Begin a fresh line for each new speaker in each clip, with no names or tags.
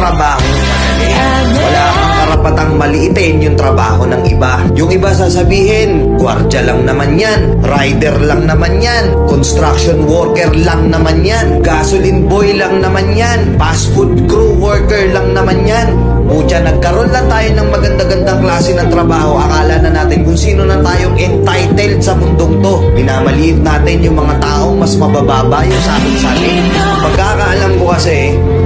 trabaho. Wala kang karapatang maliitin yung trabaho ng iba. Yung iba sasabihin, gwardya lang naman yan, rider lang naman yan, construction worker lang naman yan, gasoline boy lang naman yan, fast food crew worker lang naman yan. Pucha, nagkaroon lang tayo ng maganda-gandang klase ng trabaho. Akala na natin kung sino na tayong entitled sa mundong to. Minamaliit natin yung mga taong mas mabababa yung sa ating saling. Pagkakaalam ko kasi,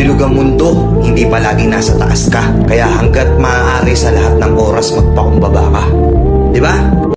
Bilog ang mundo, hindi palaging nasa taas ka. Kaya hanggat maaari sa lahat ng oras, magpakumbaba ka. Di ba?